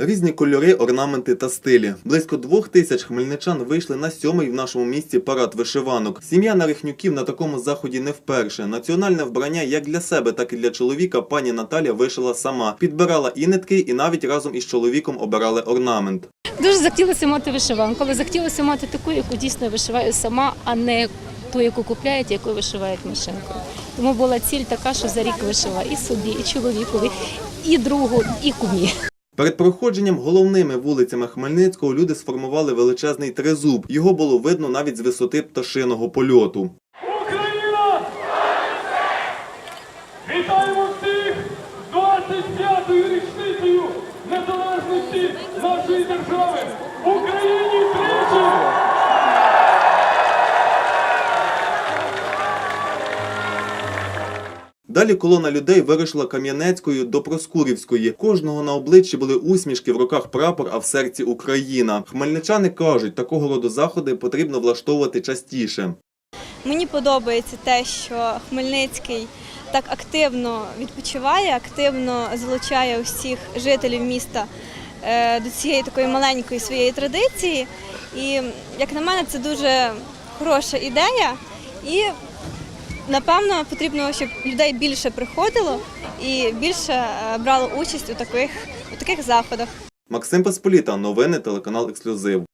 Різні кольори, орнаменти та стилі. Близько двох тисяч хмельничан вийшли на сьомий в нашому місті парад вишиванок. Сім'я Нарихнюків на такому заході не вперше. Національне вбрання як для себе, так і для чоловіка пані Наталя вишила сама. Підбирала і нитки, і навіть разом із чоловіком обирали орнамент. Дуже захотілося мати вишиванку, але захотілося мати таку, яку дійсно вишиваю сама, а не ту, яку купляють, яку вишивають машинкою. Тому була ціль така, що за рік вишила і собі, і чоловікові, і другу, і кумі. Перед проходженням головними вулицями Хмельницького люди сформували величезний тризуб. Його було видно навіть з висоти пташиного польоту. Україна! Вітаємо всіх з 25-ю річницею незалежності нашої держави! Далі колона людей вирушила Кам'янецькою до Проскурівської. Кожного на обличчі були усмішки, в руках прапор, а в серці Україна. Хмельничани кажуть, такого роду заходи потрібно влаштовувати частіше. Мені подобається те, що Хмельницький так активно відпочиває, активно залучає усіх жителів міста е, до цієї такої маленької своєї традиції. І, як на мене, це дуже хороша ідея. І напевно потрібно, щоб людей більше приходило і більше е, брало участь у таких, у таких заходах. Максим Посполіта, новини телеканал Ексклюзив.